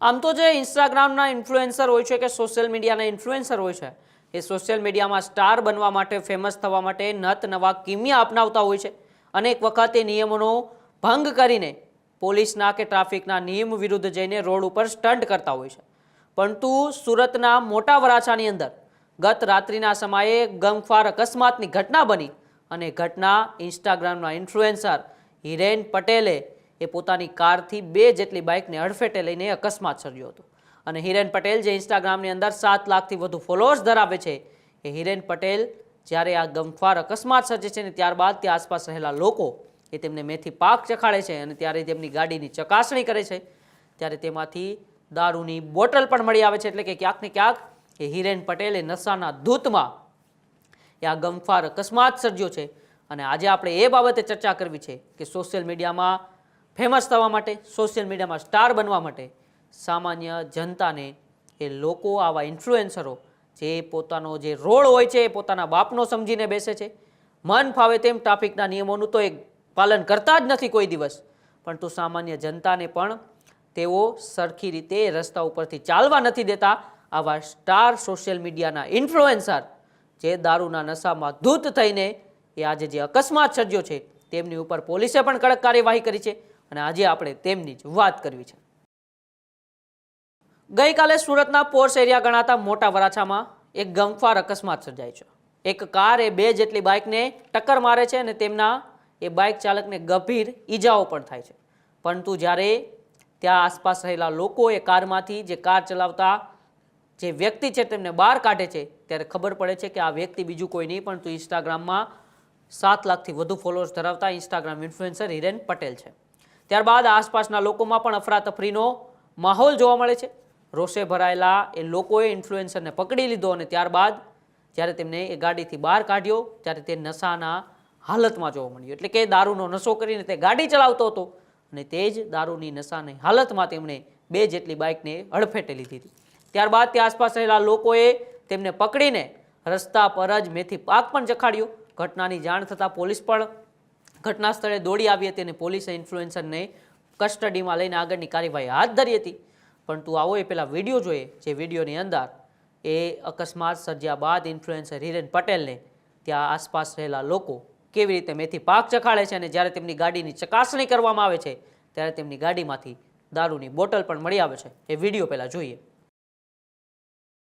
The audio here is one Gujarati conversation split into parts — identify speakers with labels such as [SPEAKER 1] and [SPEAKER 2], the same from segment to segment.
[SPEAKER 1] આમ તો જે ઇન્સ્ટાગ્રામના ઇન્ફ્લુએન્સર હોય છે કે સોશિયલ મીડિયાના ઇન્ફ્લુએન્સર હોય છે, એ સોશિયલ મીડિયામાં સ્ટાર બનવા માટે ફેમસ થવા માટે નત નવા કિમિયા અપનાવતા હોય છે. અનેક વખત એ નિયમોનો ભંગ કરીને પોલીસના કે ટ્રાફિકના નિયમ વિરુદ્ધ જઈને રોડ ઉપર સ્ટન્ટ કરતા હોય છે. પરંતુ સુરતના મોટા વરાછાની અંદર ગત રાત્રિના સમયે ગમખ્વાર અકસ્માતની ઘટના બની અને ઘટના ઇન્સ્ટાગ્રામના ઇન્ફ્લુએન્સર હિરેન પટેલે એ પોતાની કારથી બે જેટલી બાઇકને અડફેટે લઈને અકસ્માત સર્જ્યો હતો. અને હિરેન પટેલ જે ઇન્સ્ટાગ્રામની અંદર સાત લાખથી વધુ ફોલોઅર્સ ધરાવે છે, એ હિરેન પટેલ જ્યારે આ ગમખ્વાર અકસ્માત સર્જે છે ને ત્યારબાદ તે આસપાસ રહેલા લોકો એ તેમને મેથી પાક ચખાડે છે અને ત્યારે તેમની ગાડીની ચકાસણી કરે છે. ત્યારે તેમાંથી દારૂની બોટલ પણ મળી આવે છે એટલે કે ક્યાંક ને ક્યાંક એ હિરેન પટેલે નશાના ધૂતમાં એ આ ગમખ્વાર અકસ્માત સર્જ્યો છે. અને આજે આપણે એ બાબતે ચર્ચા કરવી છે કે સોશિયલ મીડિયામાં ફેમસ થવા માટે સોશિયલ મીડિયામાં સ્ટાર બનવા માટે સામાન્ય જનતાને એ લોકો, આવા ઇન્ફ્લુએન્સરો જે પોતાનો જે રોડ હોય છે એ પોતાના બાપનો સમજીને બેસે છે. મન ફાવે તેમ ટ્રાફિકના નિયમોનું તો એ પાલન કરતા જ નથી કોઈ દિવસ. પરંતુ સામાન્ય જનતાને પણ તેઓ સરખી રીતે રસ્તા ઉપરથી ચાલવા નથી દેતા. આવા સ્ટાર સોશિયલ મીડિયાના ઇન્ફ્લુએન્સર જે દારૂના નશામાં ધૂત થઈને એ આજે જે અકસ્માત સર્જ્યો છે, તેમની ઉપર પોલીસે પણ કડક કાર્યવાહી કરી છે. અને આજે આપણે તેમની જ વાત કરવી છે. ગઈકાલે સુરતના પોર્સ એરિયા ગણાતા મોટા વરાછામાં એક ગમફાર અકસ્માત સર્જાય છે. એક કાર એ બે જેટલી બાઇકને ટક્કર મારે છે અને તેમના એ બાઇક ચાલકને ગંભીર ઈજાઓ પણ થાય છે. પરંતુ જ્યારે ત્યાં આસપાસ રહેલા લોકો એ કારમાંથી જે કાર ચલાવતા જે વ્યક્તિ છે તેમને બહાર કાઢે છે, ત્યારે ખબર પડે છે કે આ વ્યક્તિ બીજું કોઈ નહીં, પરંતુ ઇન્સ્ટાગ્રામમાં સાત લાખથી વધુ ફોલોઅર્સ ધરાવતા ઇન્સ્ટાગ્રામ ઇન્ફ્લુએન્સર હિરેન પટેલ છે. ત્યારબાદ આસપાસના લોકોમાં પણ અફરાતફરીનો માહોલ જોવા મળે છે. રોષે ભરાયેલા એ લોકોએ ઇન્ફ્લુએન્સરને પકડી લીધો અને ત્યારબાદ જ્યારે તેમને એ ગાડીથી બહાર કાઢ્યો, ત્યારે તે નશાના હાલતમાં જોવા મળ્યો. એટલે કે દારૂનો નશો કરીને તે ગાડી ચલાવતો હતો અને તે જ દારૂની નશાની હાલતમાં તેમણે બે જેટલી બાઇકને હડફેટે લીધી હતી. ત્યારબાદ તે આસપાસ રહેલા લોકોએ તેમને પકડીને રસ્તા પર જ મેથી પાક પણ ચખાડ્યો ઘટનાની જાણ થતાં પોલીસ પણ ઘટના સ્થળે દોડી આવી હતી અને પોલીસે ઇન્ફ્લુએન્સરને કસ્ટડીમાં લઈને આગળની કાર્યવાહી હાથ ધરી હતી. પરંતુ આવો એ પહેલાં વીડિયો જોઈએ, જે વિડીયોની અંદર એ અકસ્માત સર્જ્યા બાદ ઇન્ફ્લુએન્સર હિરેન પટેલને ત્યાં આસપાસ રહેલા લોકો કેવી રીતે મેથી પાક ચખાડે છે અને જ્યારે તેમની ગાડીની ચકાસણી કરવામાં આવે છે, ત્યારે તેમની ગાડીમાંથી દારૂની બોટલ પણ મળી આવે છે. એ વીડિયો પહેલાં જોઈએ.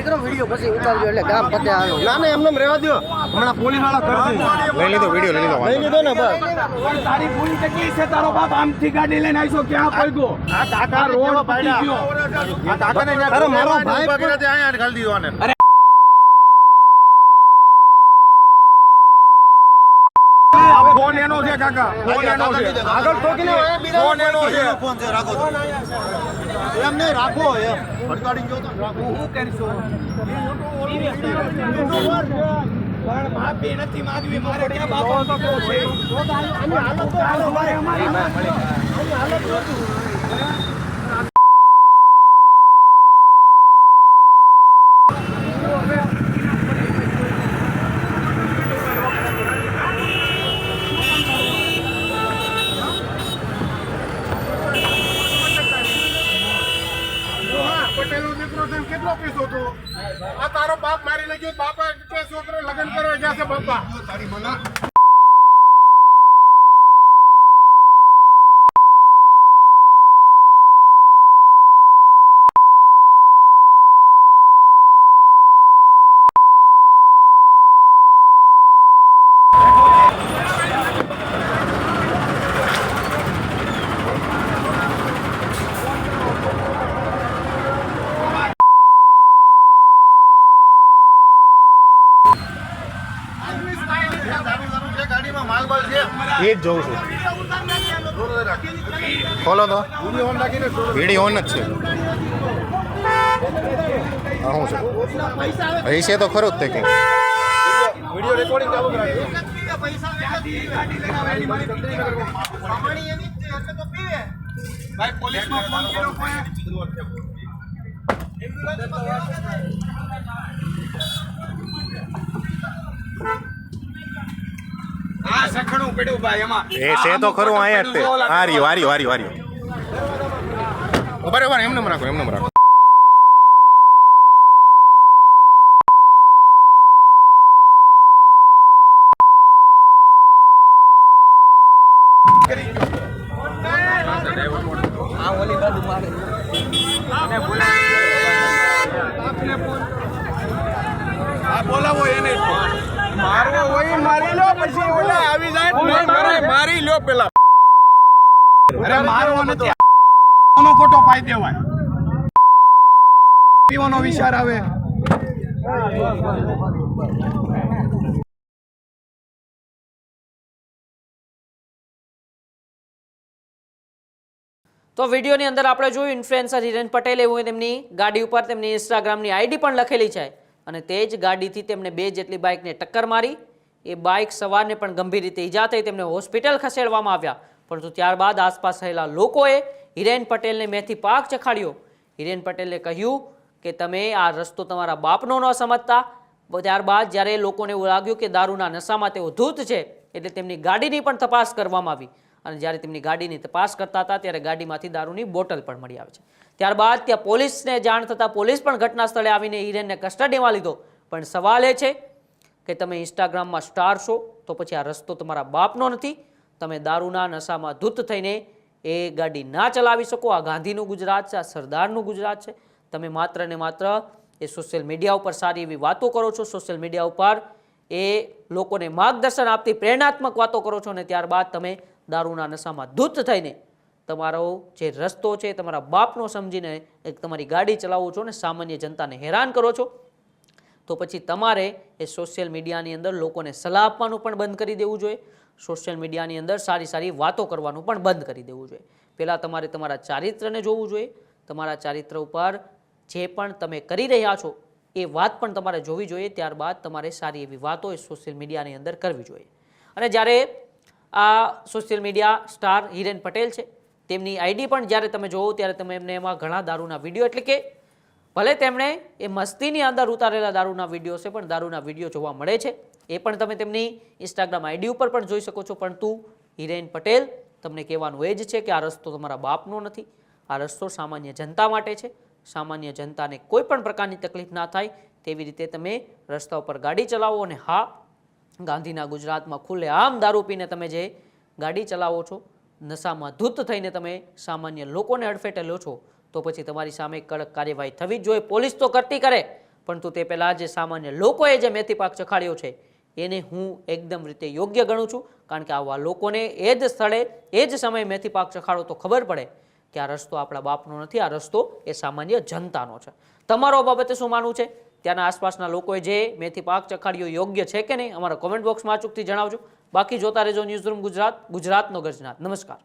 [SPEAKER 2] કરો વીડિયો પછી ઉતારજો એટલે ગામ પતે
[SPEAKER 3] ના ના એમને રહેવા દો હમણાં પોલીસવાળા કરશે
[SPEAKER 4] લઈ લીધો વીડિયો લઈ લીધો
[SPEAKER 3] લઈ લીધો ને બસ. તારી ભૂલ કેટલી છે? તારો બાપ આમથી ગાડી લઈને આવીશો ક્યાં પડ્યો આ કાકા રોડ પડી આ કાકાને મારો ભાઈ વગેરે
[SPEAKER 4] ત્યાં ખાલી
[SPEAKER 3] આ ફોન એનો છે કાકા ફોન એનો છે આગળ ઠોકીને ફોન એનો છે એમ નહીં રાખો એમ ફટકાડી ગયો તો રાખો હું કરીશું પણ માફી નથી માંગવી મારે ક્યાં બાપા તો છે આની હાલત તો અમારી છે કેટલો પૈસો હતો? આ તારો બાપ મારી નાખ્યો બાપા કે છોકરો લગ્ન કરવા ગયા છે, બાપા? તારી મના.
[SPEAKER 4] એ જ જોઉં છું. ખોલો તો. વીડિયો ઓન જ છે. હા શું છે? અહીં છે તો ખરું જ તે કંઈક.
[SPEAKER 3] વિડિયો રેકોર્ડિંગ ચાલુ કરાવી ફોન કર્યો કોઈ? આ સખણું પડ્યું ભાઈ એમાં.
[SPEAKER 4] એ છે તો ખરું અહીંયા જ તે. આ રહ્યો આ રહ્યો આ રહ્યો આ રહ્યો એમને રાખો એમને રાખો
[SPEAKER 3] આ બોલાવો એને. મારવો હોય મારી લો પછી. ઓલા આવી જાય. મારે મારી લો પેલા. અરે મારવો નથી. આનો ખોટો પાઈ દેવાય પીવાનો વિચાર આવે.
[SPEAKER 1] તો વિડીયોની અંદર આપણે જોયું ઇન્ફ્લુએન્સર હિરેન પટેલે એવું તેમની ગાડી ઉપર તેમની ઇન્સ્ટાગ્રામની આઈડી પણ લખેલી છે. અને તે જ ગાડીથી તેમને બે જેટલી બાઇકને ટક્કર મારી. એ બાઇક સવારને પણ ગંભીર રીતે ઈજા થઈ, તેમને હોસ્પિટલ ખસેડવામાં આવ્યા. પરંતુ ત્યારબાદ આસપાસ રહેલા લોકોએ હિરેન પટેલને મેથી પાક ચખાડ્યો. હિરેન પટેલે કહ્યું કે, તમે આ રસ્તો તમારા બાપનો ન સમજતા. ત્યારબાદ જ્યારે લોકોને એવું લાગ્યું કે, દારૂના નશામાં તેઓ ધૂત છે, એટલે તેમની ગાડીની પણ તપાસ કરવામાં આવી. અને જ્યારે તેમની ગાડીની તપાસ કરતા હતા, ત્યારે ગાડીમાંથી દારૂની બોટલ પણ મળી આવે છે. ત્યારબાદ ત્યાં પોલીસને જાણ થતાં પોલીસ પણ ઘટના સ્થળે આવીને હિરેનને કસ્ટડીમાં લીધો. પણ સવાલ એ છે કે તમે ઇન્સ્ટાગ્રામમાં સ્ટાર છો, તો પછી આ રસ્તો તમારા બાપનો નથી. તમે દારૂના નશામાં ધૂત થઈને એ ગાડી ના ચલાવી શકો. આ ગાંધીનું ગુજરાત છે, આ સરદારનું ગુજરાત છે. તમે માત્ર ને માત્ર એ સોશિયલ મીડિયા ઉપર સારી એવી વાતો કરો છો. સોશિયલ મીડિયા ઉપર એ લોકોને માર્ગદર્શન આપતી પ્રેરણાત્મક વાતો કરો છો અને ત્યારબાદ તમે દારૂના નશામાં ધૂત થઈને તમારો જે રસ્તો છે, તમારા બાપનો સમજીને એક તમારી ગાડી ચલાવો છો ને સામાન્ય જનતાને હેરાન કરો છો, તો પછી તમારે એ સોશિયલ મીડિયાની અંદર લોકોને સલાહ આપવાનું પણ બંધ કરી દેવું જોઈએ. સોશિયલ મીડિયાની અંદર સારી સારી વાતો કરવાનું પણ બંધ કરી દેવું જોઈએ. પહેલાં તમારે તમારા ચારિત્રને જોવું જોઈએ. તમારા ચારિત્ર ઉપર જે પણ તમે કરી રહ્યા છો, એ વાત પણ તમારે જોવી જોઈએ. ત્યારબાદ તમારે સારી એવી વાતો એ સોશિયલ મીડિયાની અંદર કરવી જોઈએ. અને જ્યારે આ social media star Hiren Patel છે. તેમની આઈડી પણ જ્યારે તમે જોવો ત્યારે તમે એમને એમાં ઘણા દારૂના વીડિયો એટલે કે ભલે તેમણે એ મસ્તીની અંદર ઉતારેલા દારૂના વીડિયો છે, પણ દારૂના વીડિયો જોવા મળે છે. એ પણ તમે તેમની ઇન્સ્ટાગ્રામ આઈડી ઉપર પણ જોઈ શકો છો. પરંતુ હિરેન પટેલ, તમને કહેવાનું એ જ છે કે આ રસ્તો તમારા બાપનો નથી. આ રસ્તો સામાન્ય જનતા માટે છે. સામાન્ય જનતાને કોઈ પણ પ્રકારની તકલીફ ના થાય. તેવી રીતે તમે રસ્તા ઉપર ગાડી ચલાવો અને હા ગાંધીના ગુજરાતમાં ખુલ્લે આમ દારૂ પીને તમે જે ગાડી ચલાવો છો, નશામાં ધૂત થઈને તમે સામાન્ય લોકોને અડફેટે લો છો, તો પછી તમારી સામે કડક કાર્યવાહી થવી જ જોઈએ. પોલીસ તો કરતી કરે પરંતુ તે પહેલાં જે સામાન્ય લોકોએ જે મેથી પાક ચખાડ્યો છે, એને હું એકદમ રીતે યોગ્ય ગણું છું. કારણ કે આવા લોકોને એ જ સ્થળે, એ જ સમયે મેથી પાક ચખાડો તો ખબર પડે કે આ રસ્તો આપણા બાપનો નથી, આ રસ્તો એ સામાન્ય જનતાનો છે. તમારો બાબતે શું માનવું છે? ત્યાંના આસપાસના લોકોએ જે મેથી પાક ચખાડ્યો યોગ્ય છે કે નહીં, અમારા કોમેન્ટ બોક્સમાં અચૂકથી જણાવજો. બાકી જોતા રહેજો ન્યૂઝ રૂમ ગુજરાત, ગુજરાતનો ગર્જનાથ નમસ્કાર.